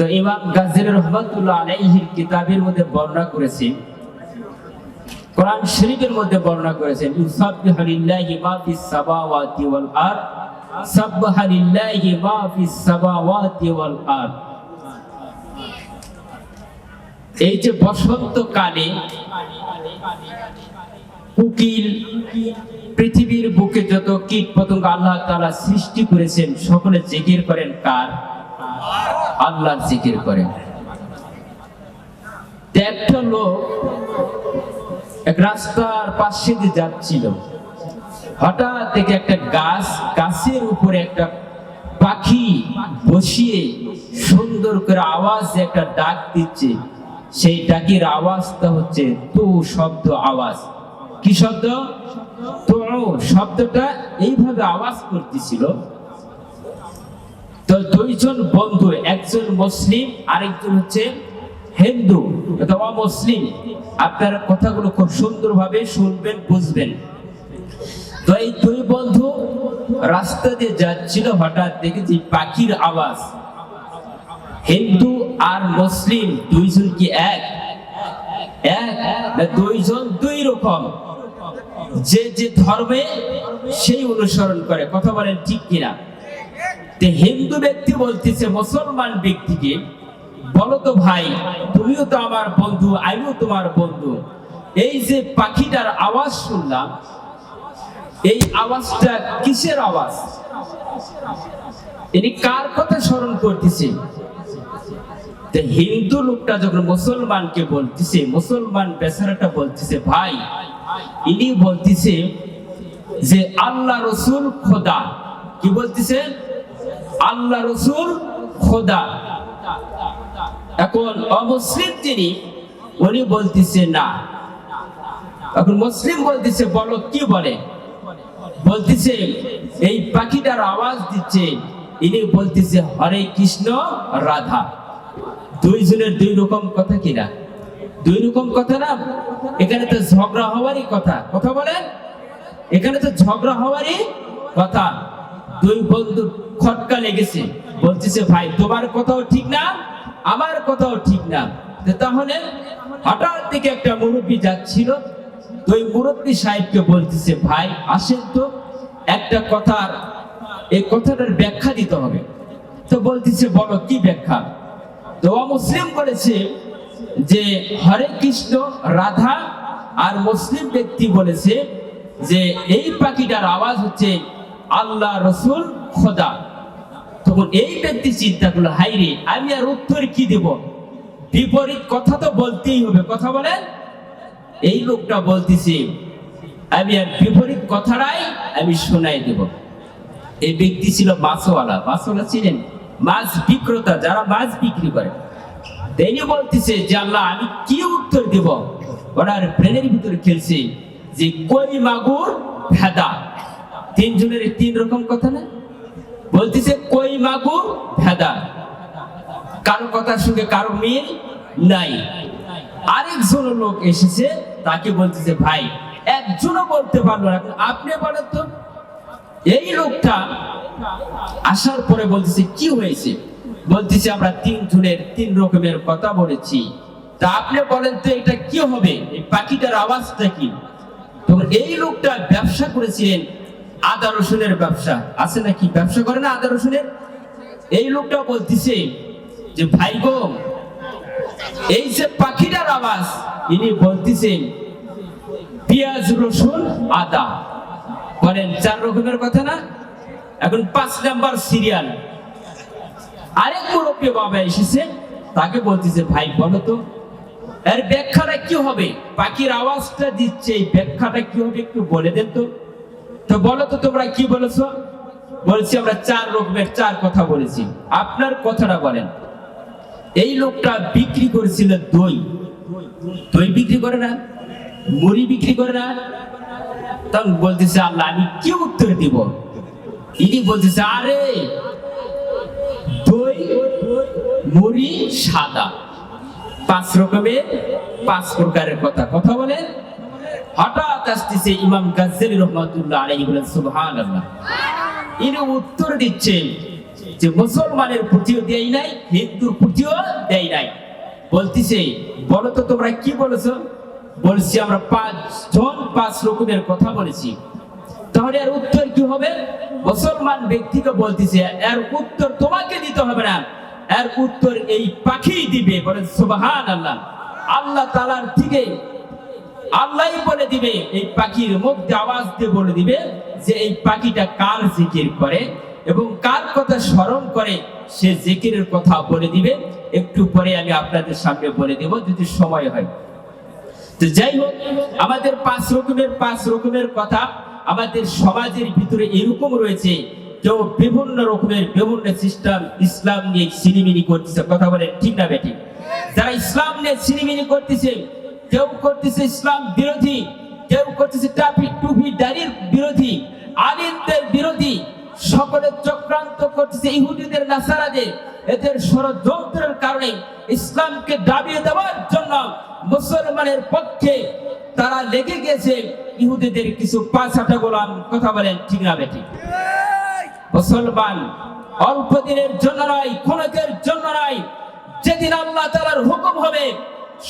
তো ইমাম গাজীর রহমাতুল্লাহ আলাইহির কিতাবের মধ্যে বর্ণনা করেছে, কোরআন শরীফের মধ্যে বর্ণনা করেছেন ইউসাব্বিহু মা ফিস সামাওয়াতি ওয়াল আরদ, সাব্বাহা মা ফিস সামাওয়াতি ওয়াল আরদ। এই যে বসন্তকালে উকিল পৃথিবীর বুকে যত কীট পতঙ্গ আল্লাহ তাআলা সৃষ্টি করেছেন, সকলে জিকির করেন কার? আল্লাহর জিকির করেন তো একটা লোক এক রাস্তার পাশে দিয়ে যাচ্ছিল। হঠাৎ থেকে একটা গাছ, গাছের উপরে একটা পাখি বসিয়ে সুন্দর করে আওয়াজ একটা ডাক দিচ্ছে। সেই ডাকের আওয়াজটা হচ্ছে, তো শব্দ আওয়াজ। কি শব্দ? তো, শব্দটা এইভাবে আওয়াজ করতেছিল। তো দুইজন বন্ধু, একজন মুসলিম, আরেকজন হচ্ছে হিন্দু। অথবা মুসলিম। আপনার কথাগুলো খুব সুন্দরভাবে শুনবেন, বুঝবেন। তো এই দুই বন্ধু রাস্তা দিয়ে যাচ্ছিল, হঠাৎ দেখেছি পাখির আওয়াজ। হিন্দু আর মুসলিম দুইজন কি এক? এক দুইজন দুই রকম। যে যে ধর্মে সেই অনুসরণ করে। কথা বলেন ঠিক কিনা? হিন্দু ব্যক্তি বলতেছে, মুসলমান ব্যক্তিকে বলো তো ভাই, তুমিও তো আমার বন্ধু, আমিও তোমার বন্ধু। এই যে পাখিটার আওয়াজ শুনলাম, এই আওয়াজটা কিসের আওয়াজ? ইনি কার কথা স্মরণ করতেছে? হিন্দু লোকটা যখন মুসলমানকে বলতেছে, মুসলমান বেচারাটা বলতেছে, ভাই, ইনি বলতেছে যে, আল্লাহ রসুল খোদা। কি বলতেছে? আল্লাহ রসুল খোদা। এখন অমুসলিম তিনি, উনি বলতেছে না। এখন মুসলিম বলতেছে, বলো কি বলে? বলতেছে, এই পাখিটার আওয়াজ দিচ্ছে। ইনি বলতেছে, হরে কৃষ্ণ রাধা। দুইজনের দুই রকম কথা কিনা দুই রকম কথা না? এখানে তো ঝগড়া হওয়ারই কথা। কথা বলেন? এখানে তো ঝগড়া হওয়ারই কথা। দুই বন্ধু খটকা লেগেছে। বলতেছে, ভাই, তোমার কথাও ঠিক না, আমার কথাও ঠিক না। তাহলে হঠাৎ থেকে একটা মুরব্বী যাচ্ছিল। তো ওই মুরব্বী সাহেবকে বলতেছে, ভাই, আসেন তো, একটা কথার, এই কথাটার ব্যাখ্যা দিতে হবে। তো বলতেছে, বলো, কি ব্যাখ্যা? তো মুসলিম বলেছে যে, হরে কৃষ্ণ, রাধা আর মুসলিম ব্যক্তি বলেছে যে, এই পাখিটার আওয়াজ হচ্ছে আল্লাহ রসুল খোদা। তখন এই ব্যক্তি চিন্তা করল হাই রে, আমি আর উত্তর কি দেব? বিপরীত কথা তো বলতেই হবে, কথা বলেন। এই লোকটা বলতেছি, আমি আর বিপরীত কথাটাই আমি শোনাই দেব। এই ব্যক্তি ছিল মাছওয়ালা। মাছওয়ালা ছিলেন মাছ বিক্রেতা, যারা মাছ বিক্রি করে। তিনি বলতেছে যে, আল্লাহ, আমি কি উত্তর দেব? ওনার ব্রেনের ভিতরে খেলছে যে, কই মাগুর ভেদা তিনজনের তিন রকম কথা না? বলতেছে, কই মাগু ভেদা। কারও কথার সঙ্গে কারও মিল নাই। আরেকজন লোক এসেছে, তাকে বলতেছে, ভাই, একজনও বলতে পারল না। আপনি বলেন তো, এই লোকটা আসার পরে বলতেছে, কি হয়েছে? বলতেছে, আমরা তিন জনের তিন রকমের কথা বলেছি। তা আপনি বলেন তো, এটা কি হবে? এই পাখিটার আওয়াজটা কি? তখন এই লোকটা ব্যবসা করেছিলেন আদা রসুনের ব্যবসা আছে নাকি? ব্যবসা করে না আদা রসুনের? এই লোকটা বলতেছে যে, ভাই গো, এই যে পাখিটার আওয়াজ, ইনি বলতেছেন পেঁয়াজ, রসুন, আদা। বলেন, চার রকমের কথা না? এখন পাঁচ নাম্বার সিরিয়াল। আরেক মুরব্বী বাবা এসেছে, তাকে বলতেছে, ভাই, বলো তো, এর ব্যাখ্যাটা কি হবে? পাখির আওয়াজটা দিচ্ছে, এই ব্যাখ্যাটা কি হবে একটু বলে দেন তো। তো বলো তো তোমরা কি বলেছ? বলছি, আমরা চার রকমের চার কথা বলেছি। আপনার কথাটা বলেন। এই লোকটা বিক্রি করেছিল দই। দই বিক্রি করে না? মুড়ি বিক্রি করে না? তখন বলতেছে, আল্লাহ, আমি কি উত্তর দিব? ইনি বলতেছে, আরে, দই, মুড়ি, সাদা। পাঁচ রকমের, পাঁচ প্রকারের কথা। কথা বলেন। হঠাৎ আসতেছে ইমাম গাজ্জালি রহমাতুল্লাহ আলাইহি বলেন সুবহানাল্লাহ। ইনি উত্তর দিচ্ছেন যে মুসলমানের প্রতিও দেয় নাই হিন্দুর প্রতিও দেয় নাই। বলতিছে বলো তো তোমরা কি বলেছ? বলছি আমরা পাঁচ জন পাঁচ রকমের কথা বলেছি। তাহলে এর উত্তর কি হবে? মুসলমান ব্যক্তিকে বলতেছে এর উত্তর তোমাকে দিতে হবে না। এর উত্তর এই পাখি দিবে বলেন সুবাহান আল্লাহ আল্লাহ তালার থেকে আল্লাহই বলে দিবে, এই পাখির মুখ আওয়াজ দিয়ে বলে দিবে যে এই পাখিটা কার জিকির করে এবং কার কথা স্মরণ করে সে জিকিরের কথা বলে দিবে। একটু পরে আমি আপনাদের সামনে বলে দেব, যদি সময় হয়। তো যাই হোক, আমাদের পাঁচ রকমের পাঁচ রকমের কথা আমাদের সমাজের ভিতরে এরকম রয়েছে, কেউ বিভিন্ন রকমের, বিভিন্ন সিস্টেম ইসলাম নিয়ে সিনিমিনি করতেছে, কথা বলে ঠিক না বেঠিক? যারা ইসলাম নিয়ে সিনিমিনি করতেছে কেউ করতেছে ইসলাম বিরোধী, কেউ করতেছে ট্রাফিক টুপি দাড়ির বিরোধী, আলিমদের বিরোধী, সকলে চক্রান্ত করতেছে ইহুদিদের, নাসারাদের, এদের ষড়যন্ত্রের কারণে ইসলামকে দাবিয়ে দেওয়ার জন্য মুসলমানের পক্ষে তারা লেগে গেছে। ইহুদিদের কিছু পাঁচ আটা গোলাম কথা বলেন ঠিক না বেঠিক? মুসলমান অল্প দিনের জন্য নয়, ক্ষণকের জন্য নয়, যেদিন আল্লাহ তালার হুকুম হবে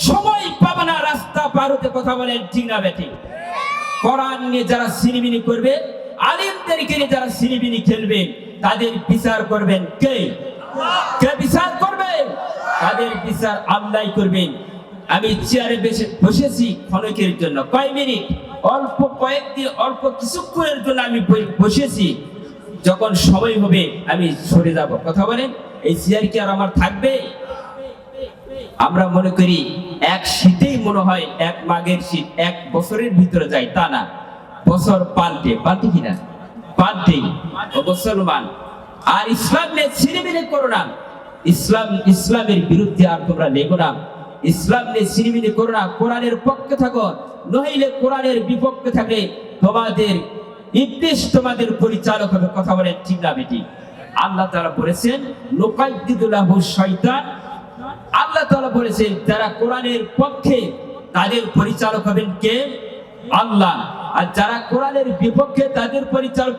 সময় পাবে না, রাস্তা পার হতে কথা বলেন, ঠিক না বেঠি? কোরআন নিয়ে যারা সিনিমিনি করবে, আলিমদেরকে নিয়ে যারা সিনিমিনি খেলবে, তাদের বিচার করবেন কে? কে বিচার করবে? তাদের বিচার আল্লাহ করবেন। আমি চেয়ারে বেশে বসেছি ক্ষণকের জন্য। কয় মিনিট? অল্প কয়েকদিন, অল্প কিছুক্ষণের জন্য আমি বসেছি। যখন সময় হবে, আমি সরে যাব। কথা বলেন, এই চেয়ার কি আর আমার থাকবে? আমরা মনে করি এক শীতেই মনে হয় এক মাঘের শীত, এক বছরের ভিতরে যায়, তা না। বছর পাল্টে পাল্টে কিনা পাল্টে মুসলমান। আর ইসলাম নিয়ে ছিনিমিনি করো না। ইসলাম, ইসলামের বিরুদ্ধে আর তোমরা লেগো না। ইসলাম নিয়ে ছিনিমিনি করো না। কোরআনের পক্ষে থাকো নহিলে কোরআনের বিপক্ষে থাকলে তোমাদের ইবলিশ তোমাদের পরিচালক হবে। কথা বলে ঠিক না বেটি? আল্লাহ তারা বলেছেন নুকাইদিদুল্লাহু শয়তান আল্লাহ তাআলা বলেছেন, যারা কোরআনের পক্ষে তাদের পরিচালক হবেন কে? আল্লাহ। আর যারা কোরআনের বিপক্ষে তাদের পরিচালক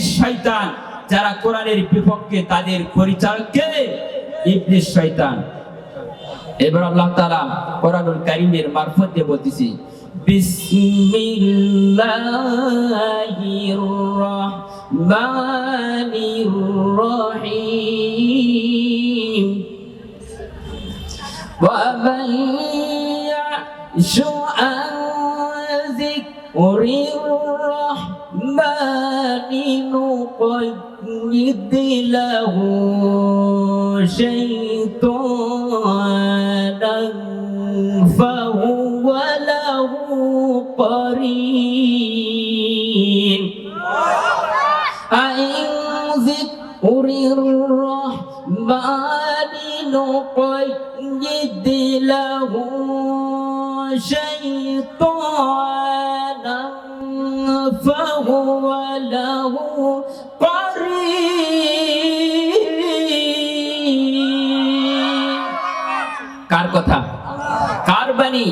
শয়তান। যারা কোরআনের বিপক্ষে তাদের পরিচালক কে? শয়তান। এবার আল্লাহ তাআলা কোরআনুল কারীমের মারফত দিয়ে বলতেছি, বিসমিল্লাহির রহমানির রহিম। ومن يعش عن ذكر الرحمن نقيد له شيطانا فهو له قرين أئن ذكر الرحمن نقيد له شيطانا فهو له قرين কার কথা কার বাণী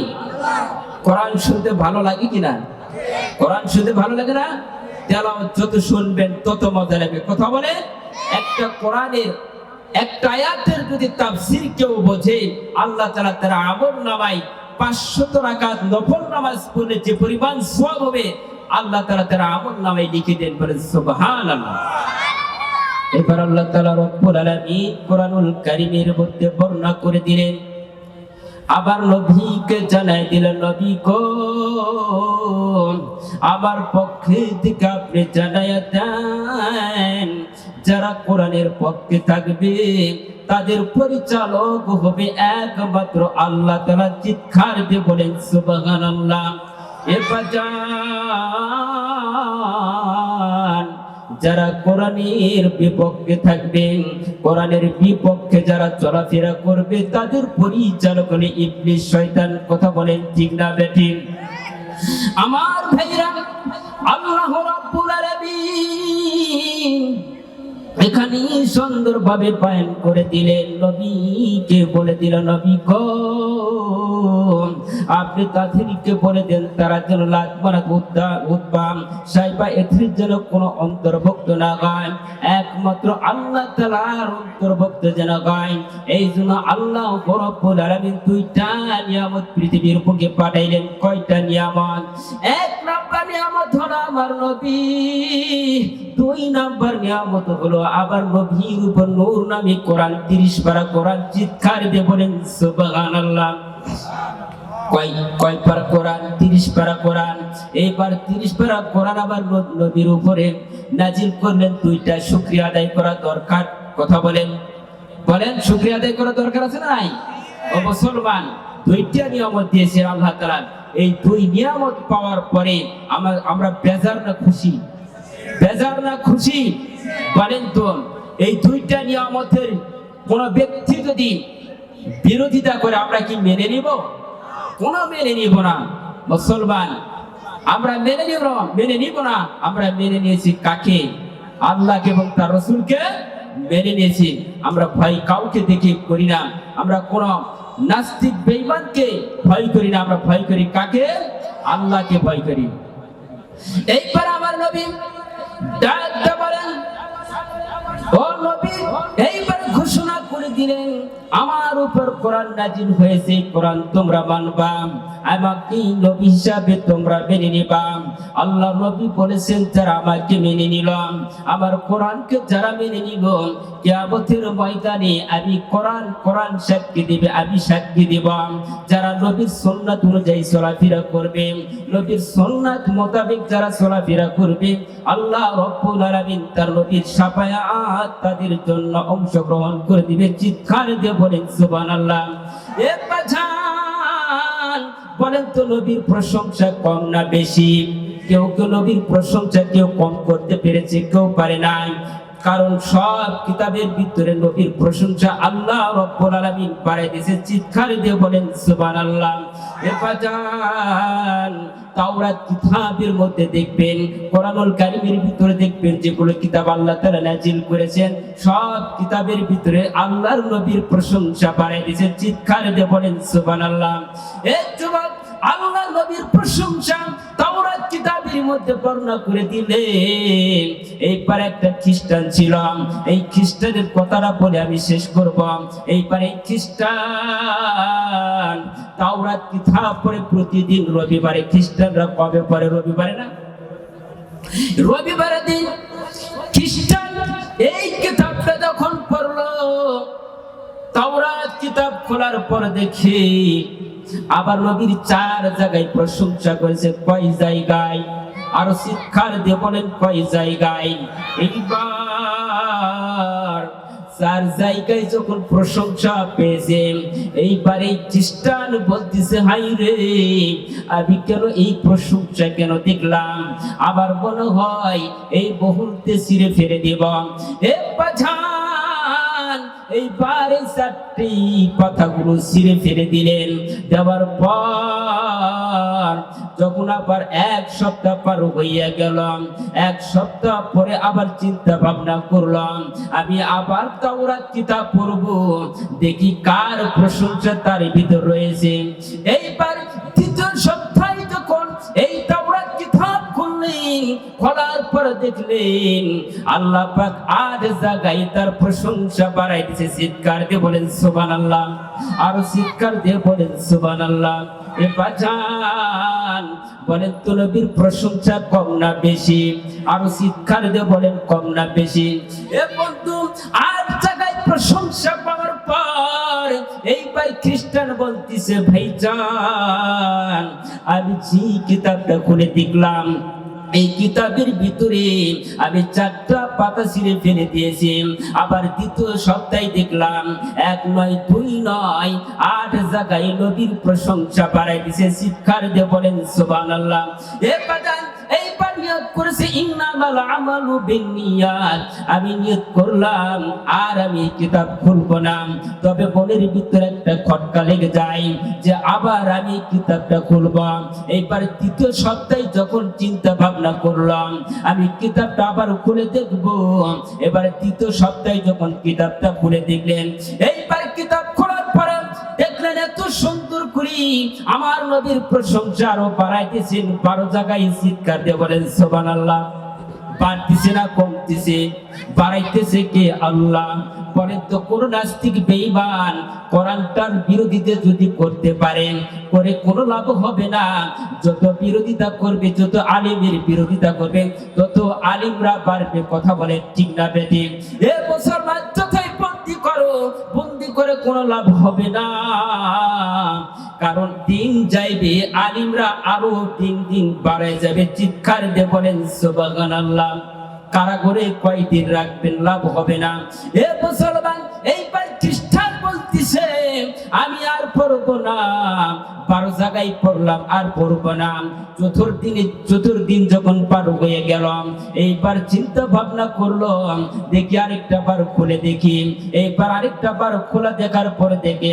কোরআন শুনতে ভালো লাগে কিনা কোরআন শুনতে ভালো লাগে না তেলাওয়াত যত শুনবেন তত মজা লাগবে কথা বলে একটা কোরআনের একটা আয়াতের যদি তাফসীর কেউ বোঝে, আল্লাহ তাআলা তার আমল নামায় 500 রাকাত নফল নামাজ পড়লে যে পরিমাণ সওয়াব হবে, আল্লাহ তাআলা তার আমল নামায় লিখে দেন বলেন, সুবহানাল্লাহ। এবার আল্লাহ তাআলা রব্বুল আলামিন কোরআনুল কারীমের মধ্যে বর্ণনা করে দিলেন, আবার নবীকে জানাই দিলেন, নবী গো, আমার পক্ষে থেকে আপনি জানাইয়া দেন যারা কোরআনের পক্ষে থাকবে, তাদের পরিচালক হবে একমাত্র আল্লাহ তারা চিৎকার দিয়ে বলেন, সুবহানাল্লাহ। এবার যান যারা কোরআনের বিপক্ষে থাকবে, কোরআনের বিপক্ষে যারা চলাফেরা করবে, তাদের পরিচালক হলে ইবলিশ শয়তান, কথা বলেন ঠিক না বেঠিক? আমার ভাইরা, আল্লাহ রাব্বুল আলামিন এখানে সুন্দরভাবে বয়ান করে দিলেন নবীকে বলে দিল, নবী গো, আপনি তাদেরকে বলে দেন, তারা যেন লাত মারা উদ্বাম সাইবা এথির যেন কোনো অন্তর্ভুক্ত না গায় একমাত্র আল্লাহ তালার অন্তর্ভুক্ত যেন গায় এই জন্য আল্লাহ রব্বুল আলামিন দুইটা নিয়ামত পৃথিবীর বুকে পাঠাইলেন। কয়টা নিয়ামত? এক নাম্বার নিয়ামত আমার নবী। দুই নাম্বার নিয়ামত হলো আবার নবীর উপর নূর নামে কোরআন তিরিশ পারা কোরআন চিৎকার দিয়ে বলেন, সুবহানাল্লাহ। তিরিশ পারা এইবার তিরিশ আবার উপরে করলেন, দুইটা আদায় করা দরকার। কথা বলেন। বলেন, শুক্রিয়া আদায় করা দরকার আছে না নাই মুসলমান। দুইটা নিয়ামত দিয়েছে আল্লাহ তালা এই দুই নিয়ামত পাওয়ার পরে আমরা আমরা বেজার না খুশি। বেজার না খুশি? বলেন তো এই দুইটা নিয়ামতের কোন ব্যক্তি যদি বিরোধিতা করে, আমরা কি মেনে নিব? কোনো মেনে নিব না। মুসলমান, আমরা মেনে নিব মেনে নিব না। আমরা মেনে নিয়েছি কাকে? আল্লাহকে এবং তার রসুলকে মেনে নিয়েছি। আমরা ভয় কাউকে দেখে করি না। আমরা কোন নাস্তিক বেঈমানকে ভয় করি না, আমরা ভয় করি কাকে? আল্লাহকে ভয় করি। এইবার আমার নবী ডাক বলেন, ও নবী, এইবার ঘোষণা করে দিলেন, আমার উপর কোরআন নাজিল হয়েছে, কোরআন তোমরা মানবা। আমাকে নবী হিসাবে তোমরা মেনে নিবা। আল্লাহ নবী বলেছেন, যারা আমাকে মেনে নিলাম আমার কোরআনকে যারা মেনে নিল, কিয়ামতের ময়দানে আমি কোরআন কোরআন সাক্ষী দিবে, আমি সাক্ষী দিব। যারা নবীর সুন্নাত অনুযায়ী চলাফেরা করবে, নবীর সুন্নাত মোতাবেক যারা চলাফেরা করবে, আল্লাহ রব্বুল আলামিন তার নবীর সাফায়াত তাদের জন্য অংশগ্রহণ করে দিবে, চিৎকার দিয়ে বলেন সুবান আল্লাহ বলেন তো নবীর প্রশংসা কম না বেশি? কেউ কেউ নবীর প্রশংসা কেউ কম করতে পেরেছে, কেউ পারে নাই। কারণ সব কিতাবের ভিতরে নবীর প্রশংসা আল্লাহ রব্বুল আলামিন বাড়াই দিয়েছে, চিৎকার দিয়ে বলেন, সুবহানাল্লাহ। এ বাজান, তাওরাত কিতাবের মধ্যে দেখবেন, কোরআনুল কারীমের ভিতরে দেখবেন যেগুলো কিতাব আল্লাহ তাআলা নাজিল করেছেন, সব কিতাবের ভিতরে আল্লাহর নবীর প্রশংসা বাড়াই দিয়েছে, চিৎকার দিয়ে বলেন, সুবহানাল্লাহ। এ যুবক আল্লাহ নবীর প্রশংসা মধ্যে বর্ণনা করে দিলেন। এইবার একটা খ্রিস্টান ছিল। এই খ্রিস্টানের কথাটা বলে আমি শেষ করব। এইবার এই খ্রিস্টান তাওরাত কিতাব পড়ে প্রতিদিন? রবিবারে খ্রিস্টানরা কবে পড়ে রবিবারে না? রবিবারের দিন খ্রিস্টান এই কিতাবটা যখন পড়ল, তাওরাত কিতাব খোলার পর দেখি আবার নবীর চার জায়গায় প্রশংসা করেছে। কয় জায়গায়? আরও শিক্ষার দিয়ে বলেন কয় জায়গায়? এইবার চার জায়গায় যখন প্রশংসা পেয়েছে এইবার এই খ্রিস্টান বলতেছে হাই রে, আমি কেন এই প্রশংসা কেন দেখলাম? আবার মনে হয় এই বহুলতে ছিঁড়ে ফেলে দিব। এ বাঝান এই চারটি কথাগুলো ছিঁড়ে ফেলে দিলেন। দেওয়ার পর যখন আবার এক সপ্তাহ পার হইয়া গেলাম, এক সপ্তাহ পরে আবার চিন্তা ভাবনা করলাম, আমি আবার তাওরাত কিতাব পড়ব, দেখি কার প্রশংসা তার ভিতর রয়েছে। এইবার খুললেন খোলার পর দেখলেন আল্লাহ পাক আর জায়গায় তার প্রশংসা বাড়াই দিয়েছে। চিৎকার দিয়ে বলেন, সুবহানাল্লাহ। আর চিৎকার দিয়ে বলেন নবীর প্রশংসা কম না বেশি? আরও চিৎকার দিয়ে বলেন, কম না বেশি? এ আর জায়গায় প্রশংসা পাওয়ার পর এইবার খ্রিস্টান বলতিছে ভাইজান আমি যে কিতাবটা খুলে দেখলাম এই কিতাবের ভিতরে আমি চারটা পাতা ছিঁড়ে ফেলে দিয়েছি। আবার দ্বিতীয় সপ্তাহে দেখলাম, এক নয়, দুই নয়, আট জায়গায় নবীর প্রশংসা বাড়াই দিছে। শিক্ষার দিয়ে বলেন আল্লাহ এ নিয়ত করেছে, ইন্নামাল আমালু বিন্নিয়াত। আমি নিয়ত করলাম, আর আমি কিতাব খুলব না। তবে মনের ভিতরে একটা খটকা লেগে যায় যে আবার আমি কিতাবটা খুলব। এইবার তৃতীয় সপ্তাহে যখন চিন্তা ভাবনা করলাম, আমি কিতাবটা আবার খুলে দেখব। এবার তৃতীয় সপ্তাহে যখন কিতাবটা খুলে দেখলেন এইবার সুন্দর করি আমার নবীর প্রশংসা আরও বাড়াইতেছেন, বারো জায়গায় চিৎকার দিয়ে বলেন সোবান আল্লাহ বাড়তিছে না, কমতেছে। বাড়াইতেছে কে? আল্লাহ। বলেন তো কোন নাস্তিক কোরআনটার বিরোধিতা যদি করতে পারেন, করে কোনো লাভ হবে না। যত বিরোধিতা করবে, যত আলিমের বিরোধিতা করবে, তত আলিমরা বাড়বে, কথা বলে ঠিক না বেটি এ মুসলমান বন্দি করো করে কোনো লাভ হবে না। কারণ দিন যাইবে, আলিমরা আরও দিন দিন বাড়ায় যাবে। চিৎকার দিয়ে বলেন সুবাগান আল্লাহ কারাগরে কয়দিন রাখবেন, লাভ হবে না। এ মুসলমান এইবার বলতিছে আমি আর পড়ব না। বারো জায়গায় পড়লাম, আর পড়ব না। চতুর্দিনে, চতুর্দিন যখন পার হয়ে গেলাম, এইবার চিন্তা ভাবনা করল দেখি আরেকটা বার খুলে দেখি। এইবার আরেকটা বার খোলা দেখার পরে দেখে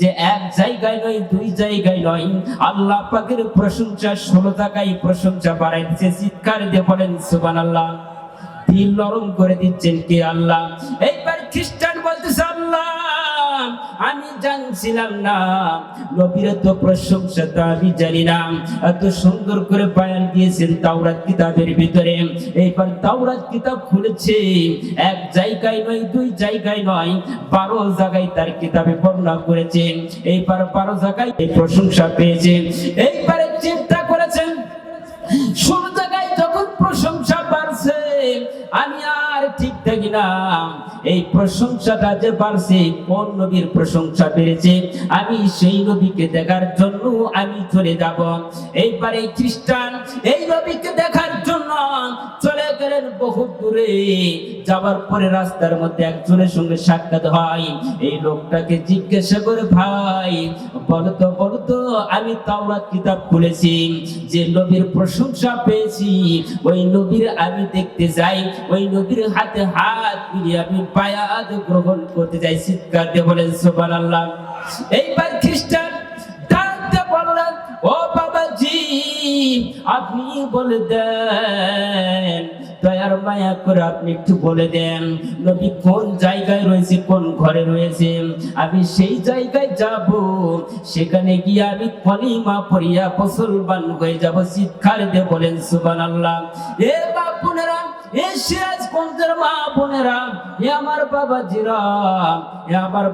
যে এক জায়গায় নয়, দুই জায়গায় নয়। আল্লাহ পাকের প্রশংসা, ষোলো জায়গায় প্রশংসা বাড়াইছে চিৎকার দিয়ে বলেন সুবান আল্লাহ দিল নরম করে দিচ্ছেন কে আল্লাহ? এইবার খ্রিস্টান বলতেছে আমি জানছিলাম না। নবীর তো প্রশংসা, তো আমি জানি না এত সুন্দর করে বয়ান দিয়েছেন তাওরাত কিতাবের ভিতরে। এইবার তাওরাত কিতাব খুলেছে। এক জায়গায় নয়, দুই জায়গায় নয়, বারো জায়গায় তার কিতাবে বর্ণনা করেছে। এইবার বারো জায়গায় এই প্রশংসা পেয়েছে। এইবারে চিন্তা করেছেন ষোলো জায়গায় যখন প্রশংসা বাড়ছে, আমি আর ঠিক থাকি না। এই প্রশংসাটা যে বাড়ছে, কোন নবীর প্রশংসা বেড়েছে? আমি সেই নবীকে দেখার জন্য আমি চলে যাব। এইবারে খ্রিস্টান, এই নবীকে দেখার জন্য চলে গেলেন বহু দূরে। যাওয়ার পরে রাস্তার মধ্যে একজনের সঙ্গে সাক্ষাৎ হয়। এই লোকটাকে জিজ্ঞাসা করে, ভাই, বলতো বলতো, আমি তাওরাত কিতাব খুলেছি। যে নবীর প্রশংসা পেয়েছি, ওই নবীর আমি দেখতে যাই। ওই নবীর হাতে হাত দিয়ে আমি বায়াত গ্রহণ করতে যাই চিৎকার দিয়ে বলেন, সুবহানাল্লাহ। এইবার খ্রিস্টান ডাকতে বললেন, ও বাবাজি, আপনি বলে দেন, দয়ার মায়া করে আপনি একটু বলে দেন, নবী কোন জায়গায় রয়েছে, কোন ঘরে রয়েছে? আমি সেই জায়গায় যাব, সেখানে গিয়ে আমি কলিমা পড়িয়া মুসলমান হয়ে যাব, চিৎকার দিয়ে বলেন, সুবহানাল্লাহ। এ বাপুনেরা মা বোনেরা আমার আমার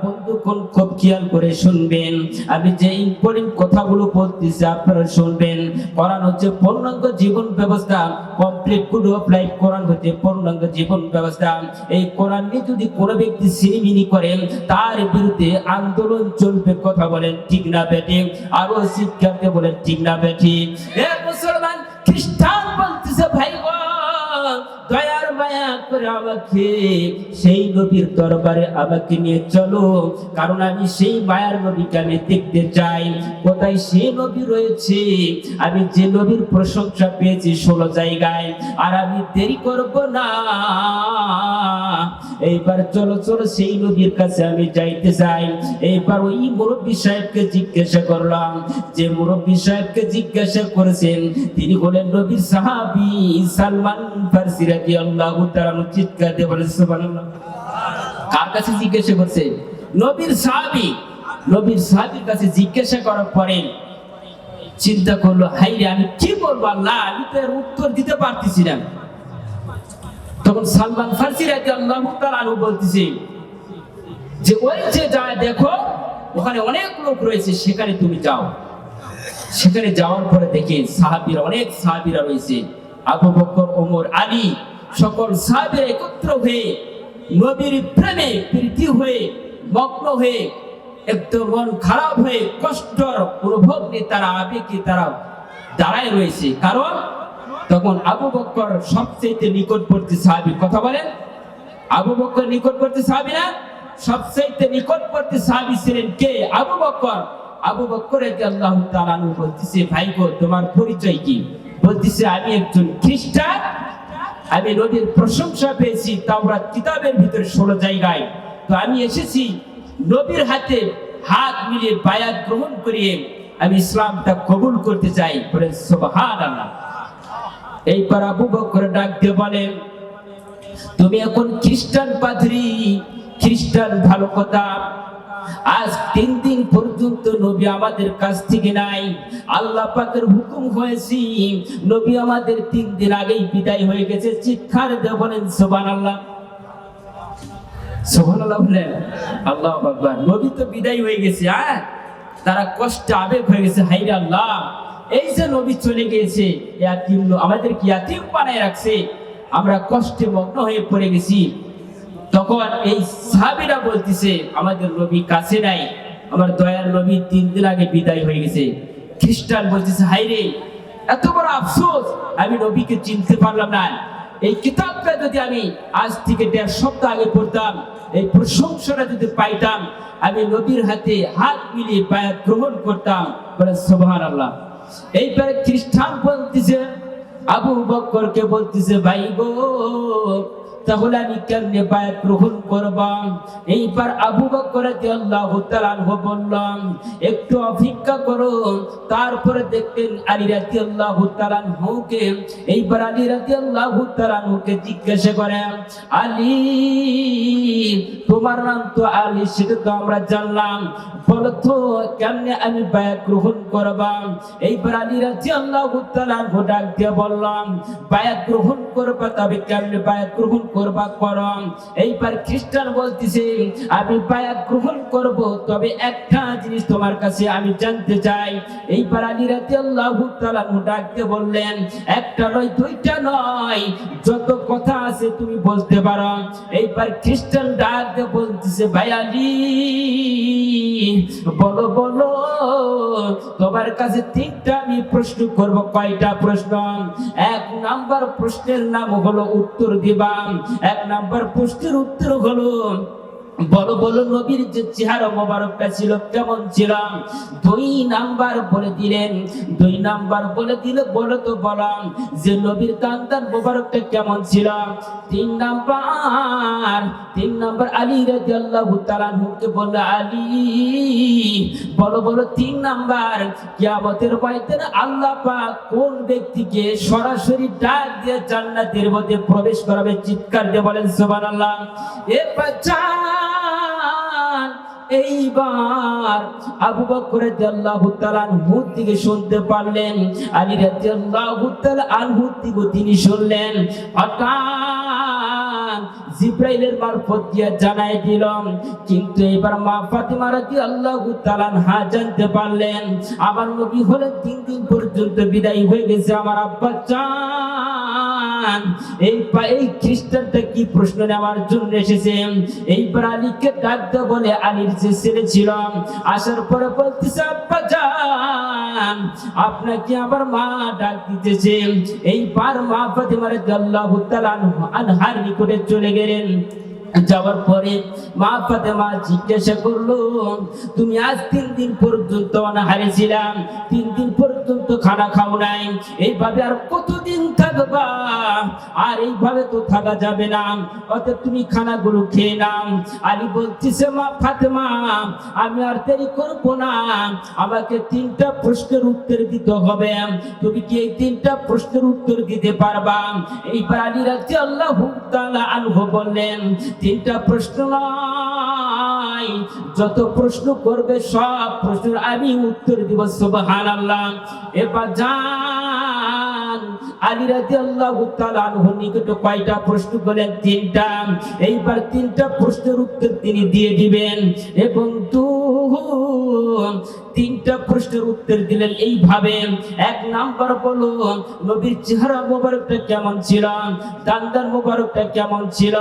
খুব খেয়াল করে শুনবেন। আমি যে ইম্পর্টেন্ট কথাগুলো বলতেছি আপনারা শুনবেন। কোরআন হচ্ছে পূর্ণাঙ্গ জীবন ব্যবস্থা কমপ্লিট গুড অফ লাইফ হচ্ছে পূর্ণাঙ্গ জীবন ব্যবস্থা। এই কোরআন নিয়ে যদি কোনো ব্যক্তি সিনিমিনি করেন, তার বিরুদ্ধে আন্দোলন চলবে কথা বলেন ঠিক না বেটে আরও শিক্ষার্থী বলেন ঠিক না এ মুসলমান খ্রিস্টান বলতেছে ভাই দয়ার মায়া করে আমাকে, সেই নবীর দরবারে আমাকে নিয়ে চলো। কারণ আমি সেই মায়ার নবীকে আমি দেখতে চাই। কোথায় সেই নবী রয়েছে? আমি যে নবীর প্রশংসা পেয়েছি ষোলো জায়গায়। আর আমি দেরি করব না। এইবার চলো চলো সেই নবীর কাছে আমি যাইতে চাই। এইবার ওই মুরব্বী সাহেবকে জিজ্ঞাসা করলাম, যে মুরব্বী সাহেবকে জিজ্ঞাসা করেছেন, তিনি হলেন নবীর সাহাবি সালমান ফারসি কার কাছে জিজ্ঞাসা করার পরে চিন্তা করল হাই রে আমি কি বলব আল্লাহ? আমি তো উত্তর দিতে পারতেছি না। তখন সালমান ফার্সি আনহু বলতেছে যে, ওই যে যা দেখো, ওখানে অনেক লোক রয়েছে, সেখানে তুমি যাও। সেখানে যাওয়ার পরে দেখে সাহাবীরা, অনেক সাহাবিরা রয়েছে। আবু বকর, ওমর, আলী সকল সাহাবীরা একত্র হয়ে নবীর প্রেমে প্রীতি হয়ে, মগ্ন হয়ে একদম মন খারাপ হয়ে, কষ্টর অনুভব নিয়ে তারা আবেগে তারা দাঁড়ায় রয়েছে। কারণ তখন আবু বক্কর সবচেয়ে নিকটবর্তী সাহাবী কথা বলেন। আবু বক্কর নিকটবর্তী সাহাবী না? সবচেয়ে নিকটবর্তী সাহাবী ছিলেন কে? আবু বক্কর। আবু বক্কর আল্লাহ বলতেছে, ভাই গো, তোমার পরিচয় কি? বলতেছে, আমি একজন খ্রিস্টান। আমি নবীর প্রশংসা পেয়েছি তাওরাত কিতাবের ভিতরে ষোলো জায়গায়। তো আমি এসেছি নবীর হাতে হাত মিলিয়ে বায়াত গ্রহণ করিয়ে আমি ইসলামটা কবুল করতে চাই। বলে আবু বকর ডাক দিয়ে বলেন, তুমি এখন খ্রিস্টান পাথরি খ্রিস্টান ভালো কথা। আজ তিন দিন পর্যন্ত পর্যন্ত নবী আমাদের কাছ থেকে নাই। আল্লাহ পাকের হুকুম হয়েছি, নবী আমাদের তিন দিন আগেই বিদায় হয়ে গেছে। চিৎকার দিয়ে বলেন সোবান আল্লাহ আল্লাহ তারা কষ্ট আবেগ হয়ে গেছে এই যে নবী চলে আমাদের কি রাখছে? আমরা কষ্টে মগ্ন হয়ে পড়ে গেছি। তখন এই সাহাবীরা বলতেছে, আমাদের নবী কাছে নাই। আমার দয়ার নবী তিন দিন আগে বিদায় হয়ে গেছে। খ্রিস্টান বলতেছে হাইরে এত বড় আফসোস, আমি নবীকে চিনতে পারলাম না। এই কিতাবটা যদি আমি আজ থেকে দেড় সপ্তাহ আগে পড়তাম, এই প্রশংসাটা যদি পাইতাম, আমি নবীর হাতে হাত মিলিয়ে বায়াত গ্রহণ করতাম। বলে সোহান আল্লাহ এইবারে খ্রিস্টান বলতেছে, আবু বক্করকে বলতেছে, ভাই গো তাহলে আমি কেমনে বায়াত গ্রহণ এইবার আবু তাআলা বললাম, একটু অপেক্ষা করো। তারপরে হুকে এইবার হুকে জিজ্ঞাসা করে আলী, তোমার নাম তো আলী, সেটা তো আমরা জানলাম। বলো তো, কেমনে আমি বায়াত গ্রহণ করবাম? এইবার আলী রাদিয়াল্লাহু ডাক দিয়ে বললাম, বায়াত গ্রহণ করবা, তবে কেমনে বায়াত গ্রহণ করবা করম। এইবার খ্রিস্টান বলতেছে, আমি বায়াত গ্রহণ করব, তবে একটা জিনিস তোমার কাছে আমি জানতে চাই। এইবার আলী রাদিয়াল্লাহু তাআলা ডাকতে বললেন, একটা নয়, দুইটা নয়। যত কথা আছে তুমি বলতে পারো। এইবার খ্রিস্টান ডাক দিয়ে বলতেছে, ভাই আলী, বলো বলো, তোমার কাছে তিনটা আমি প্রশ্ন করব। কয়টা প্রশ্ন? এক নাম্বার প্রশ্নের নাম হলো উত্তর দিবা। এক নাম্বার প্রশ্নের উত্তর হলো বলো বলো নবীর যে চেহারা মোবারকটা ছিল, কেমন ছিল দুই নাম্বার বলে দিলেন, দুই নাম্বার বলে দিলে বলো তো বলাম, যে নবীর কান্দান মোবারকটা কেমন ছিল? তিন নাম্বার তিন নাম্বার আলী রাদিয়াল্লাহু তাআলা হুকে বলল, আলী বলো বলো তিন নাম্বার, কিয়ামতের ময়দানে আল্লাহ পাক কোন ব্যক্তিকে সরাসরি ডাক দিয়ে জান্নাতের মধ্যে প্রবেশ করাবে, চিৎকার দিয়ে বলেন সুবহানাল্লাহ? এ বাচ্চান এইবার আবু বকর রাদিয়াল্লাহু তাআলা আনহুর দিকে শুনতে পারলেন, আলী রাদিয়াল্লাহু তাআলা আনহুর তিনি শুনলেন, হঠাৎ জিব্রাইলের মারফত দিয়ে জানাই দিলাম, কিন্তু এবার মা ফাতিমা রাদিয়াল্লাহু তাআলা হা জানতে পারলেন, আমার নবী হলে তিন দিন পর্যন্ত বিদায় হয়ে গেছে আমার আব্বা চান। এই এই খ্রিস্টানটা কি প্রশ্ন নেওয়ার জন্য এসেছে? এইবার আলীকে ডাক বলে আলীর যে ছেলে আসার পরে বলতেছে আপনাকে আবার মা ডাক দিতেছে। এইবার মা ফাতিমা রাদিয়াল্লাহু তাআলা আনহার নিকটে চলে গেলেন। যাওয়ার পরে মা ফাতেমা জিজ্ঞাসা করল, তুমি আজ তিন দিন পর্যন্ত অনাহারে ছিলাম, তিন দিন পর্যন্ত খানা খাও নাই, এইভাবে আর কতদিন থাকবা? আর এইভাবে তো থাকা যাবে না, অতএব তুমি খানাগুলো খেয়ে নাও। আলী বলতেছে, মা ফাতেমা, আমি আর দেরি করব না, আমাকে তিনটা প্রশ্নের উত্তর দিতে হবে, তুমি কি এই তিনটা প্রশ্নের উত্তর দিতে পারবা? এইবার আলী রাজি আল্লাহ বললেন তিনটা প্রশ্ন নাই। যত প্রশ্ন করবে, সব প্রশ্নের আমি উত্তর দিব, সুবহানাল্লাহ। এবার জান, আলী রাদিয়াল্লাহু তাআলা আনহুর নিকটে কয়টা প্রশ্ন করলেন? তিনটা। এইবার তিনটা প্রশ্নের উত্তর তিনি দিয়ে দিবেন। এবং তু তিনটা প্রশ্নের উত্তর দিলেন এইভাবে। এক নাম্বার বলো নবীর চেহারা মোবারকটা কেমন ছিল? দান্দার মোবারকটা কেমন ছিল?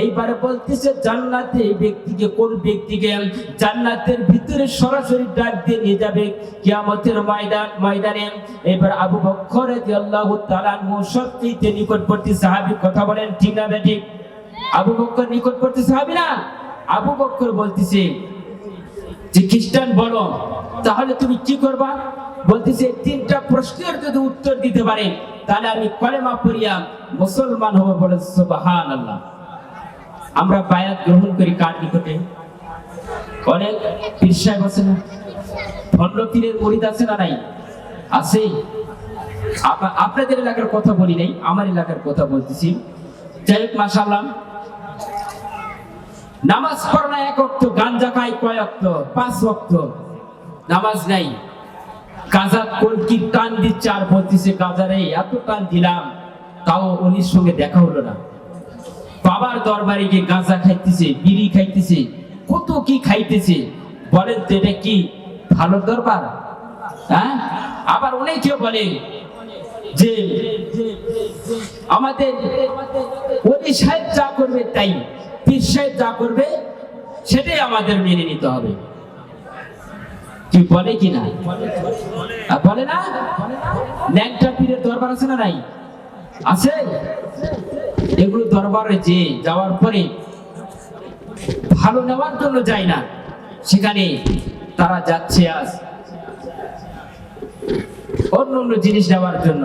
এইবারে বলতেছে, জান্নাতে ব্যক্তিকে কোন ব্যক্তিকে? জান্নাতের ভিতরে সরাসরি ডাক দিয়ে নিয়ে যাবে কিয়ামতের ময়দান, ময়দানে। এবার আবু বকর রাদিয়াল্লাহু তাআলা সবচেয়ে নিকটবর্তী সাহাবী কথা বলেন, ঠিক না বেঠিক? আবু বকর নিকটবর্তী সাহাবী না? আবু বকর বলতেছে যে খ্রিস্টান বলো, তাহলে তুমি কি করবা? বলতেছে, তিনটা প্রশ্নের যদি উত্তর দিতে পারে, তাহলে আমি কলেমা পড়িয়া মুসলমান হব বলে সুবহান আল্লাহ আমরা বায়াত গ্রহণ করি কার নিকটে? অনেক সাহেব আছে না? ভণ্ড পীরের মরিদ আছে না নাই? আছে। আপনাদের এলাকার কথা বলি নাই, আমার এলাকার কথা বলতেছি। যাই হোক মাসাল্লাহ নামাজ পড়া এক অক্ত, গাঞ্জা খাই কয় অক্ত? পাঁচ অক্ত। নামাজ নাই। গাজা কলকির টান দিচ্ছে আর বলতেছে, গাজারে এত টান দিলাম, তাও উনির সঙ্গে দেখা হলো না। বাবার দরবারে গিয়ে গাঁজা খাইতেছে, বিড়ি খাইতেছে, কত কি খাইতেছে? বলেন তো এটা কি ভালো দরবার? হ্যাঁ? আবার অনেকে বলে যে, আমাদের ওলি সাহেব যা করবে তাই। যা করবে, সেটাই আমাদের মেনে নিতে হবে। কি বলে কি না? বলে না? পীরের দরবার আছে না নাই? আছে? এগুলো দরবারে যে যাওয়ার পরে ভালো নেওয়ার জন্য যায় না, সেখানে তারা যাচ্ছে আজ। অন্য অন্য জিনিস নেওয়ার জন্য।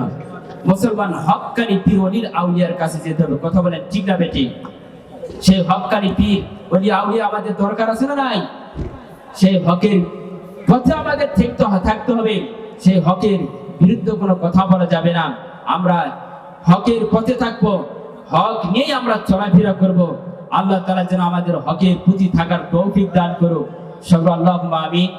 মুসলমান হকানি পীর অলির আউলিয়ার কাছে যেতে হবে। কথা বলেন ঠিক না বেটি সেই হকানি পীর অলি আউলিয়া, আমাদের দরকার আছে না নাই? সেই হকের পথে আমাদের থাকতে থাকতে হবে। সেই হকের বিরুদ্ধে কোনো কথা বলা যাবে না। আমরা হকের পথে থাকব। হক নিয়েই আমরা চলাফেরা করব। আল্লাহ তাআলা যেন আমাদের হকের প্রতি থাকার তৌফিক দান করুক। সব আল্লাহ আমি